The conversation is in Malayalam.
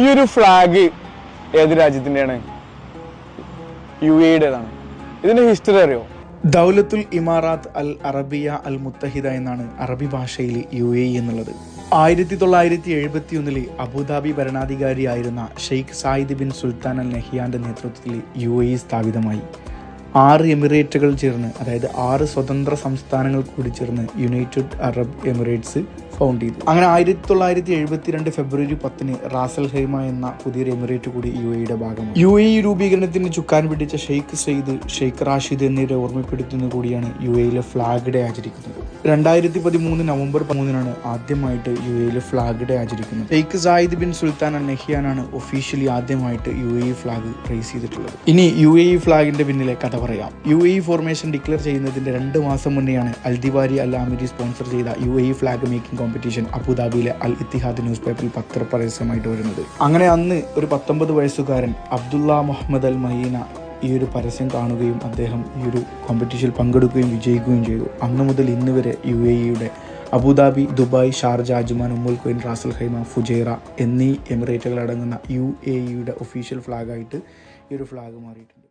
ഈ ഒരു ഫ്ലാഗ് ഏത് രാജ്യത്തിന്റെയാണ്? യു എയുടേതാണ് ഇതിന്റെ ഹിസ്റ്ററി അറിയോ? ദൗലത്തുൽ ഇമാറാത്ത് അൽ അറബിയ അൽ മുത്തഹിദ എന്നാണ് അറബി ഭാഷയിൽ യു എ എന്നുള്ളത്. ആയിരത്തി തൊള്ളായിരത്തി എഴുപത്തി ഒന്നിൽ Abu Dhabi ഭരണാധികാരിയായിരുന്ന Sheikh Zayed bin Sultan Al നെഹിയാന്റെ നേതൃത്വത്തിൽ യു എ സ്ഥാപിതമായി. ആറ് എമിറേറ്റുകൾ ചേർന്ന് അതായത് ആറ് സ്വതന്ത്ര സംസ്ഥാനങ്ങൾ കൂടി ചേർന്ന് യുണൈറ്റഡ് അറബ് എമിറേറ്റ്സ് ഫൗണ്ട് ചെയ്തു. അങ്ങനെ ആയിരത്തി തൊള്ളായിരത്തി എഴുപത്തിരണ്ട് ഫെബ്രുവരി പത്തിന് റാസൽ ഹൈമ എന്ന പുതിയൊരു എമിറേറ്റ് കൂടി യു എയുടെ ഭാഗമാണ്. യു എ രൂപീകരണത്തിന് ചുക്കാൻ പിടിച്ച ഷെയ്ഖ് സെയ്ദ് ഷെയ്ഖ് റാഷിദ് എന്നിവരെ ഓർമ്മപ്പെടുത്തുന്ന കൂടിയാണ് യു എയിലെ ഫ്ലാഗ് ഡേ ആചരിക്കുന്നത്. രണ്ടായിരത്തി പതിമൂന്ന് നവംബർ പതിമൂന്നിനാണ് ആദ്യമായിട്ട് യു എയിലെ ഫ്ലാഗ് ഡേ ആചരിക്കുന്നത്. Sheikh Zayed bin Sultan Al നെഹിയാനാണ് officially ആദ്യമായിട്ട് യു എ ഫ്ലാഗ് റേസ് ചെയ്തിട്ടുള്ളത്. ഇനി യു എ ഫ്ലാഗിന്റെ പിന്നിലെ കഥ പറയാം. യു എ ഫോർമേഷൻ ഡിക്ലെയർ ചെയ്യുന്നതിന്റെ രണ്ട് മാസം മുന്നെയാണ് അൽദിവാരി അൽ ആമിരി സ്പോൺസർ ചെയ്ത U A flag making competition അബുദാബിയിലെ അൽ ഇത്തിഹാദ് ന്യൂസ് പേപ്പറിൽ പത്രപരസ്യമായിട്ട് വരുന്നത്. അങ്ങനെ അന്ന് ഒരു പത്തൊമ്പത് വയസ്സുകാരൻ അബ്ദുള്ള മുഹമ്മദ് അൽ മയീന ഈ ഒരു പരസ്യം കാണുകയും അദ്ദേഹം ഈ ഒരു കോമ്പറ്റീഷനിൽ പങ്കെടുക്കുകയും വിജയിക്കുകയും ചെയ്തു. അന്ന് മുതൽ ഇന്ന് വരെ യു എ ഇയുടെ Abu Dhabi Dubai Sharjah Ajman Umm al Quwain Ras al Khaimah Fujairah എന്നീ എമിറേറ്റുകൾ അടങ്ങുന്ന യു എ ഇയുടെ ഒഫീഷ്യൽ ഫ്ലാഗായിട്ട് ഈ ഒരു ഫ്ലാഗ് മാറിയിട്ടുണ്ട്.